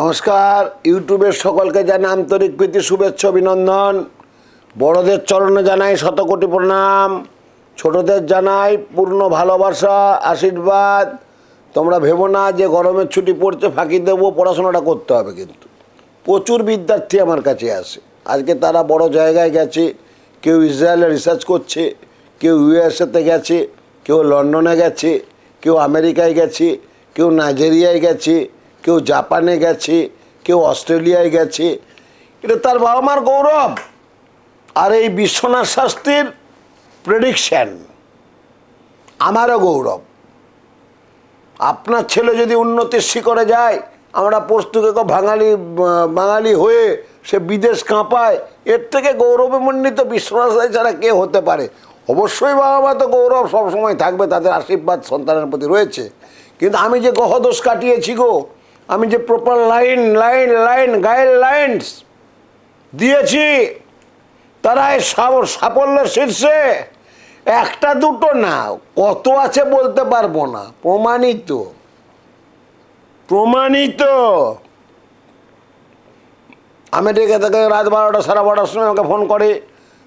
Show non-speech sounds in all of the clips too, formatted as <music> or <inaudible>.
নমস্কার, ইউটিউবের সকলকে জানাই আন্তরিক প্রীতি, শুভেচ্ছা, অভিনন্দন। বড়দের চরণে জানাই শতকোটি প্রণাম। ছোটদের জানাই পূর্ণ ভালোবাসা, আশীর্বাদ। তোমরা ভেবো না যে গরমের ছুটি পড়ছে, ফাঁকি দেবো, পড়াশোনাটা করতে হবে কিন্তু। প্রচুর বিদ্যার্থী আমার কাছে আসে। আজকে তারা বড় জায়গায় গেছে, কেউ ইসরায়েলে রিসার্চ করছে, কেউ ইউএসএতে গেছে, কেউ লন্ডনে গেছে, কেউ আমেরিকায় গেছে, কেউ নাইজেরিয়ায় গেছে কেউ জাপানে গেছে, কেউ অস্ট্রেলিয়ায় গেছে, এটা তার বাবা মার গৌরব। আর এই বিশ্বনাথ শাস্ত্রীর প্রেডিকশান আমারও গৌরব। আপনার ছেলে যদি উন্নতির শিখরে যায়, আমরা প্রস্তুকে বাঙালি বাঙালি হয়ে সে বিদেশ কাঁপায়, এর থেকে গৌরবমণ্ডিত বিশ্বনাথ ছাড়া কে হতে পারে? অবশ্যই বাবা মা তো গৌরব সবসময় থাকবে, তাদের আশীর্বাদ সন্তানের প্রতি রয়েছে। কিন্তু আমি যে গহদোষ কাটিয়েছি গো আমি যে proper line line line guide lines দিয়েছি, তারা এই সাফল্যের শীর্ষে একটা দুটো না, কত আছে বলতে পারব না, প্রমাণিত। প্রমাণিত। আমেরিকা থেকে রাত বারোটা, সাড়ে বারোটার সময় আমাকে ফোন করে,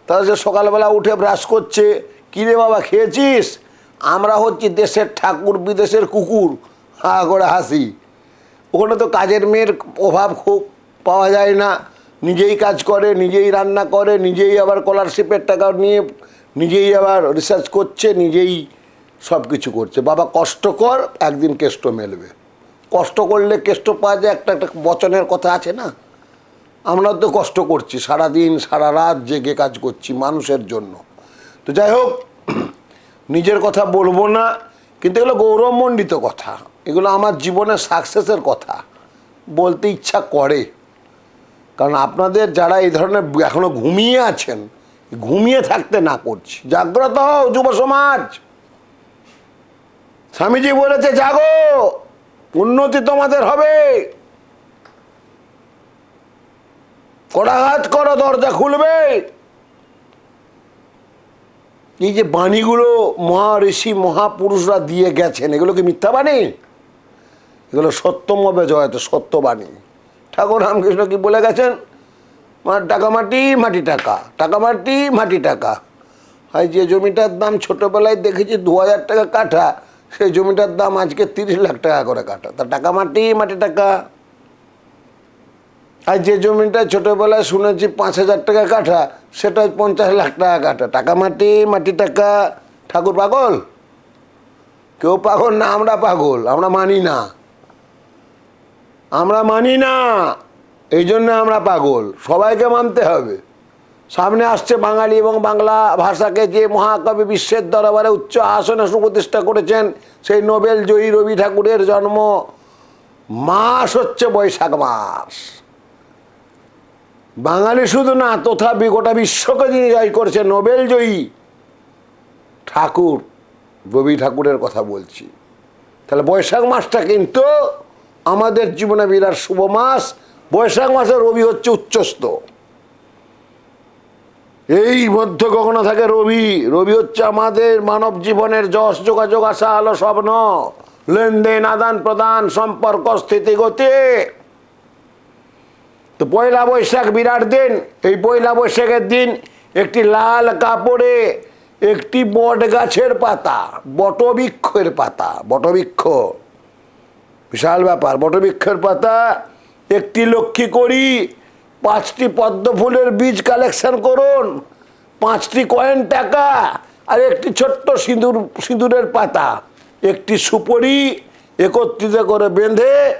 তারা যে সকালবেলা উঠে ব্রাশ করছে, কিরে বাবা, খেয়েছিস? আমরা হচ্ছি দেশের ঠাকুর, বিদেশের কুকুর। হা করে হাসি। ওখানে তো কাজের মেয়ের অভাব খুব পাওয়া যায় না। নিজেই কাজ করে, নিজেই রান্না করে, নিজেই আবার স্কলারশিপের টাকা নিয়ে, নিজেই আবার রিসার্চ করছে, নিজেই সব কিছু করছে। বাবা কষ্ট কর, একদিন কেষ্ট মেলবে। কষ্ট করলে কেষ্ট পাওয়া যায়, একটা একটা বচনের কথা আছে না? আমরা তো কষ্ট করছি, সারাদিন, সারা রাত জেগে কাজ করছি মানুষের জন্য। তো যাই হোক, <clears throat> নিজের কথা বলব না, কিন্তু এগুলো গৌরবমণ্ডিত কথা। এগুলো আমার জীবনের সাকসেসের কথা। বলতে ইচ্ছা করে। কারণ আপনাদের যারা এই ধরনের এখনও ঘুমিয়ে আছেন, ঘুমিয়ে থাকতে না করছি। জাগ্রত যুব সমাজ। স্বামীজি বলেছে, জাগো, উন্নতি তোমাদের হবে। কড়াঘাত করো, দরজা খুলবে। এই যে বাণীগুলো মহা ঋষি মহাপুরুষরা দিয়ে গেছেন, এগুলো কি মিথ্যা বাণী? এগুলো সত্যমবে জয়তে সত্যবাণী। ঠাকুর রামকৃষ্ণ কি বলে গেছেন? আমার টাকা মাটি মাটি টাকা। টাকা মাটি মাটি টাকা। হয় যে জমিটার দাম ছোটোবেলায় দেখেছি দু হাজার টাকা কাঠা, সেই জমিটার দাম আজকে তিরিশ লাখ টাকা করে কাটা তা টাকা মাটি মাটি টাকা? আর যে জমিটা ছোটোবেলায় শুনেছি পাঁচ হাজার টাকা কাঠা, সেটা পঞ্চাশ লাখ টাকা কাঠা। টাকা মাটি মাটি টাকা। ঠাকুর পাগল? কেউ পাগল না, আমরা পাগল, আমরা মানি না। আমরা মানি না। এই জন্য আমরা পাগল। সবাইকে মানতে হবে। সামনে আসছে বাঙালি এবং বাংলা ভাষাকে যে মহাকবি বিশ্বের দরবারে উচ্চ আসনে সুপ্রতিষ্ঠা করেছেন, সেই নোবেল জয়ী রবি ঠাকুরের জন্ম মাস হচ্ছে বৈশাখ মাস। বাঙালি শুধু না তথাপি গোটা বিশ্বকে যিনি জয় করেছে, নোবেল জয়ী ঠাকুর, রবি ঠাকুরের কথা বলছি। তাহলে বৈশাখ মাসটা কিন্তু আমাদের জীবনে বিরাট শুভ মাস, বৈশাখ মাসে রবি হচ্ছে উচ্চস্ত এই মধ্য কখনো থাকে রবি রবি হচ্ছে আমাদের মানব জীবনের যশ, যোগাযোগ আসা আলো, স্বপ্ন, লেনদেন, আদান প্রদান, সম্পর্ক, স্থিতি, গতি। তো পয়লা বৈশাখ বিরাট দিন, এই পয়লা বৈশাখের দিন একটি লাল কাপড়ে একটি বট গাছের পাতা, বটবৃক্ষের পাতা, বটবৃক্ষ। বিশাল ব্যাপার বটবৃক্ষের পাতা। একটি লক্ষ্মী করি, পাঁচটি পদ্ম ফুলের বীজ কালেকশন করুন। পাঁচটি কয়েন টাকা আর একটি ছোট্ট সিঁদুর, সিঁদুরের পাতা। একটি সুপরি একত্রিত করে বেঁধে,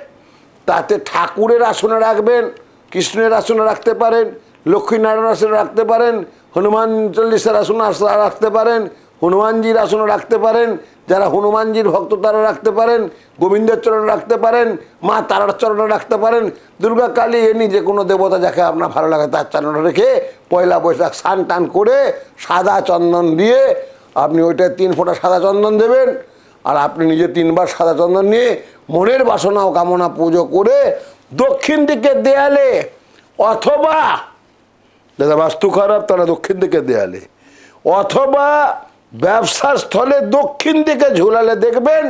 তাতে ঠাকুরের আসনে রাখবেন, কৃষ্ণের আসনে রাখতে পারেন লক্ষ্মীনারায়ণ আসনে রাখতে পারেন, হনুমান চল্লিশের আসনে আস- রাখতে পারেন, হনুমানজির আসনে রাখতে পারেন যারা হনুমানজির ভক্ত তারা রাখতে পারেন, গোবিন্দের চরণে রাখতে পারেন, মা তারার চরণে রাখতে পারেন, দুর্গা কালী এনি যে কোনো দেবতা যাকে আপনার ভালো লাগে তার চরণে রেখে পয়লা বৈশাখ স্নান টান করে সাদা চন্দন দিয়ে আপনি ওইটায় তিন ফোঁটা সাদা চন্দন দেবেন, আর আপনি নিজে তিনবার সাদা চন্দন নিয়ে মনের বাসনা ও কামনা পুজো করে দক্ষিণ দিকের দেয়ালে অথবা যাদের বাস্তু খারাপ, তারা দক্ষিণ দিকের দেয়ালে, অথবা ব্যবসা স্থলে দক্ষিণ দিকে ঝুলালে দেখবেন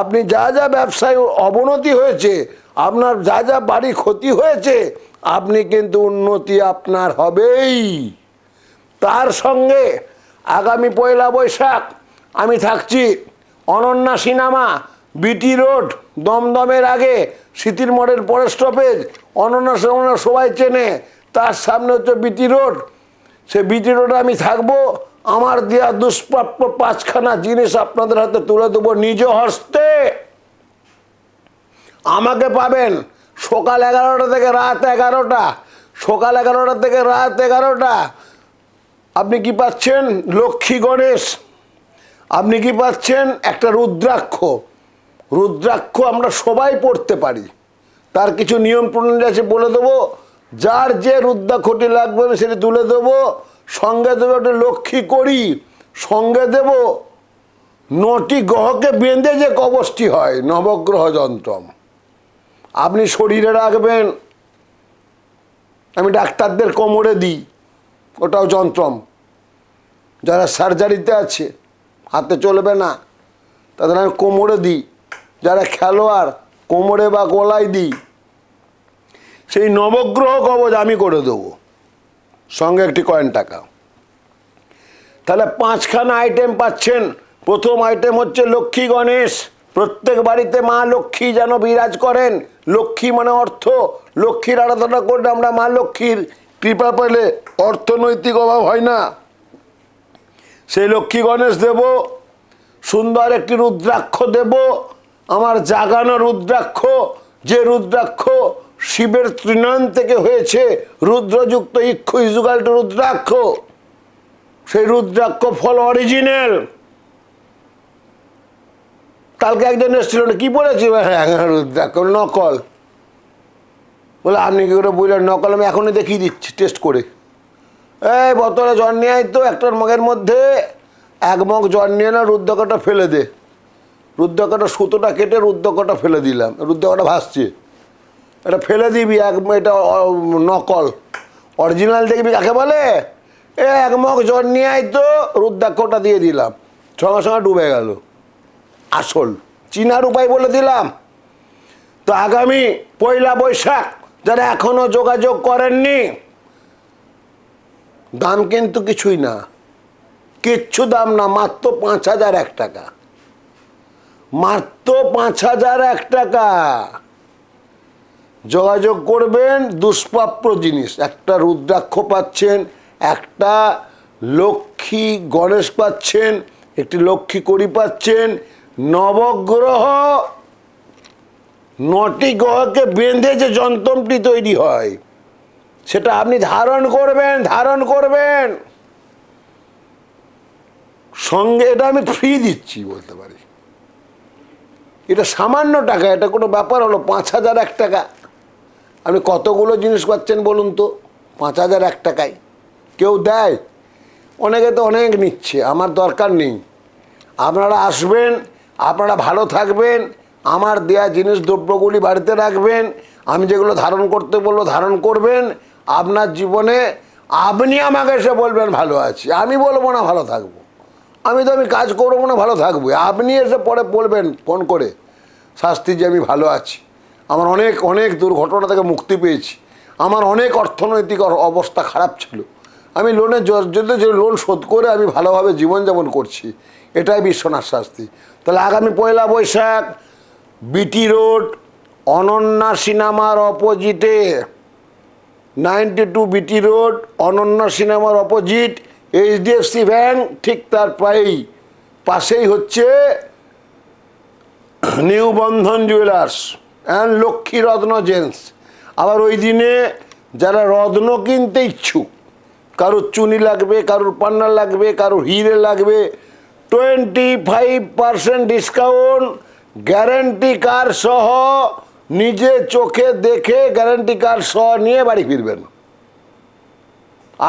আপনি যা যা ব্যবসায় অবনতি হয়েছে, আপনার যা যা বাড়ি ক্ষতি হয়েছে, আপনি কিন্তু উন্নতি আপনার হবেই। তার সঙ্গে আগামী পয়লা বৈশাখ আমি থাকছি অনন্যা সিনেমা, বিটি রোড, দমদমের আগে স্মৃতির মোড়ের পরের স্টপেজ, অনন্যা সিনেমা সবাই চেনে, তার সামনে হচ্ছে বিটি রোড। সে বিটি রোডে আমি থাকব আমার দেওয়া দুষ্প্রাপ্য পাঁচখানা জিনিস আপনাদের হাতে তুলে দেবো নিজ হস্তে। আমাকে পাবেন সকাল এগারোটা থেকে রাত এগারোটা, সকাল এগারোটা থেকে রাত এগারোটা। আপনি কি পাচ্ছেন? লক্ষ্মী গণেশ। আপনি কি পাচ্ছেন? একটা রুদ্রাক্ষ। রুদ্রাক্ষ আমরা সবাই পড়তে পারি। তার কিছু নিয়ম প্রণালী আছে বলে দেবো। যার যে রুদ্রাক্ষটি লাগবে আমি সেটি তুলে দেবো। সঙ্গে দেবো একটা লক্ষ্মী করি সঙ্গে দেব নটি গ্রহকে বেঁধে যে কবচটি হয়, নবগ্রহ যন্ত্রম। আপনি শরীরে রাখবেন, আমি ডাক্তারদের কোমরে দিই, ওটাও যন্ত্রম। যারা সার্জারিতে আছে, হাতে চলবে না, তাদের আমি কোমরে দিই। যারা খেলোয়াড়, কোমরে বা গলায় দিই, সেই নবগ্রহ কবচ আমি করে দেবো। সঙ্গে একটি কয়েন টাকা। তাহলে পাঁচখানা আইটেম পাচ্ছেন। প্রথম আইটেম হচ্ছে লক্ষ্মী গণেশ। প্রত্যেক বাড়িতে মা লক্ষ্মী যেন বিরাজ করেন। লক্ষ্মী মানে অর্থ। লক্ষ্মীর আরাধনা করলে আমরা মা লক্ষ্মীর কৃপা পেলে অর্থনৈতিক অভাব হয় না। সেই লক্ষ্মী গণেশ দেব, সুন্দর একটি রুদ্রাক্ষ দেব। আমার জাগানো রুদ্রাক্ষ, যে রুদ্রাক্ষ শিবের তৃণয়ন থেকে হয়েছে রুদ্রযুক্ত ইক্ষু ইজুগাল রুদ্রাক্ষ। সেই রুদ্রাক্ষ ফল অরিজিনাল কালকে একজন এসেছিল কি বলেছি? হ্যাঁ হ্যাঁ, রুদ্রাক্ষ নকল। বলে আপনি কি করে বুঝলেন? নকল আমি এখনই দেখিয়ে দিচ্ছি টেস্ট করে। এই বোতলে জল নিয়ে তো একটার মগের মধ্যে। এক মগ জল নিয়ে না রুদ্রকটা ফেলে দে। রুদ্রকটা সুতোটা কেটে রুদ্রকটা ফেলে দিলাম। রুদ্রকটা ভাসছে। এটা ফেলে দিবি, এক এটা নকল। অরিজিনাল দেখবি কাকে বলে? এ, এক মগ জল নিয়ে আয় তো রুদ্রাক্ষটা দিয়ে দিলাম। সঙ্গে সঙ্গে ডুবে গেল। আসল। চিনার উপায় বলে দিলাম। তো আগামী পয়লা বৈশাখ যারা এখনও যোগাযোগ করেননি, দাম কিন্তু কিছুই না। কিচ্ছু দাম না, মাত্র পাঁচ হাজার এক টাকা। মাত্র পাঁচ হাজার এক টাকা। যোগাযোগ করবেন, দুষ্প্রাপ্য জিনিস। একটা রুদ্রাক্ষ পাচ্ছেন, একটা লক্ষ্মী গণেশ পাচ্ছেন, একটি লক্ষ্মী কড়ি পাচ্ছেন, নবগ্রহ নটি গ্রহকে বেঁধে যে যন্ত্রটি তৈরি হয়, সেটা আপনি ধারণ করবেন ধারণ করবেন। সঙ্গে এটা আমি ফ্রি দিচ্ছি বলতে পারি। এটা সামান্য টাকা, এটা কোনো ব্যাপার হলো, পাঁচ হাজার, এক টাকা। আপনি কতগুলো জিনিস পাচ্ছেন বলুন তো? পাঁচ হাজার এক টাকায়। কেউ দেয়? অনেকে তো অনেক নিচ্ছে, আমার দরকার নেই। আপনারা আসবেন, আপনারা ভালো থাকবেন, আমার দেয়া জিনিস দ্রব্যগুলি বাড়িতে রাখবেন, আমি যেগুলো ধারণ করতে বলব ধারণ করবেন, আপনার জীবনে আপনি আমাকে এসে বলবেন ভালো আছি। আমি বলব না ভালো থাকব। আমি তো, আমি কাজ করব না, ভালো থাকব। আপনি এসে পরে বলবেন, ফোন করে, শাস্তি যে আমি ভালো আছি। আমার অনেক অনেক দুর্ঘটনা থেকে মুক্তি পেয়েছি। আমার অনেক অর্থনৈতিক অবস্থা খারাপ ছিল। আমি লোনের যদি যে লোন শোধ করে আমি ভালোভাবে জীবনযাপন করছি, এটাই বিশ্বনাথ শাস্তি। তাহলে আগামী পয়লা বৈশাখ বিটি রোড অনন্যা সিনেমার অপোজিটে ninety two BT road Ananya সিনেমার অপোজিট এইচডিএফসি ব্যাংক ঠিক তার পায়েই, পাশেই হচ্ছে new Bandhan jewellers Lakshmi Ratna gents আবার ওই দিনে যারা রত্ন কিনতে ইচ্ছুক, কারোর চুনি লাগবে, কারোর পান্না লাগবে, কারোর হিরে লাগবে twenty five percent discount guarantee card সহ নিজে চোখে দেখে গ্যারেন্টি কার্ড সহ নিয়ে বাড়ি ফিরবেন।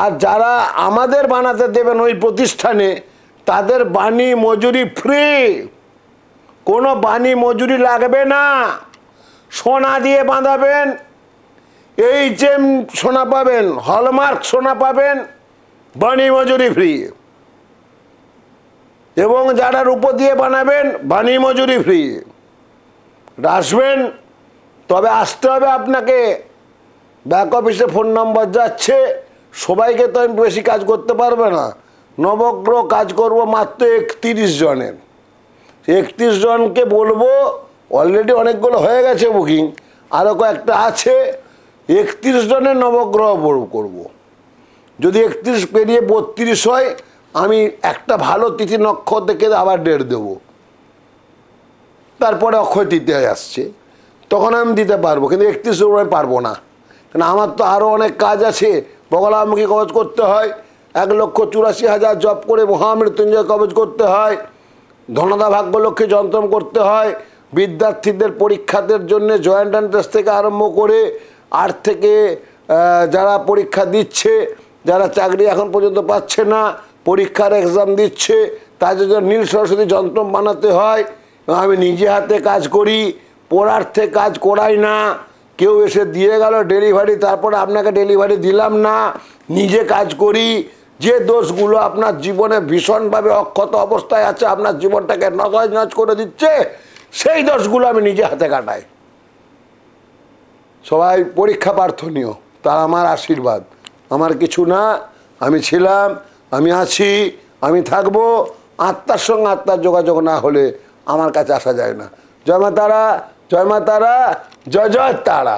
আর যারা আমাদের বানাতে দেবেন ওই প্রতিষ্ঠানে, তাদের বাণী মজুরি ফ্রি কোনো বাণী মজুরি লাগবে না। সোনা দিয়ে বাঁধাবেন এইচ এম সোনা পাবেন হলমার্ক সোনা পাবেন, বাণী মজুরি ফ্রি এবং যারা রূপো দিয়ে বানাবেন, বাণী মজুরি ফ্রি আসবেন, তবে আসতে হবে আপনাকে। ব্যাক অফিসে ফোন নাম্বার যাচ্ছে, সবাইকে তো আমি বেশি কাজ করতে পারবে না। নবগ্রহ কাজ করব মাত্র একত্রিশ জনের। একত্রিশ জনকে বলব অলরেডি অনেকগুলো হয়ে গেছে বুকিং আরও কয়েকটা আছে। একত্রিশ জনের নবগ্রহ করব। যদি একত্রিশ পেরিয়ে বত্রিশ হয়, আমি একটা ভালো তিথি নক্ষত্র দেখে আবার ডেট দেবো। তারপরে অক্ষয় তৃতীয় আসছে। তখন আমি দিতে পারব, কিন্তু একত্রিশ আমি পারব না। কারণ আমার তো আরও অনেক কাজ আছে। বগলামুখী কবচ করতে হয়। এক লক্ষ চুরাশি হাজার জব করে মহামৃত্যুঞ্জয় কবচ করতে হয়। ধনদা ভাগ্যলক্ষ্মী যন্ত্রম করতে হয়। বিদ্যার্থীদের পরীক্ষাদের জন্য জয়েন্ট এন্ট্রান্স থেকে আরম্ভ করে আট থেকে যারা পরীক্ষা দিচ্ছে, যারা চাকরি এখন পর্যন্ত পাচ্ছে না, পরীক্ষার এক্সাম দিচ্ছে তাদের জন্য নীল সরস্বতী যন্ত্র বানাতে হয়। আমি নিজে হাতে কাজ করি, পড়ার্থে কাজ করাই না। কেউ এসে দিয়ে গেল ডেলিভারি তারপরে আপনাকে ডেলিভারি দিলাম না, নিজে কাজ করি। যে দোষগুলো আপনার জীবনে ভীষণভাবে অক্ষত অবস্থায় আছে, আপনার জীবনটাকে নাচ করে দিচ্ছে সেই দশগুলো আমি নিজে হাতে কাটাই। সবাই পরীক্ষা প্রার্থনীয় তার আমার আশীর্বাদ। আমার কিছু না, আমি ছিলাম, আমি আছি, আমি থাকব, আত্মার সঙ্গে আত্মার যোগাযোগ না হলে আমার কাছে আসা যায় না। জয় মা তারা জয় মা তারা জয় জয় তারা।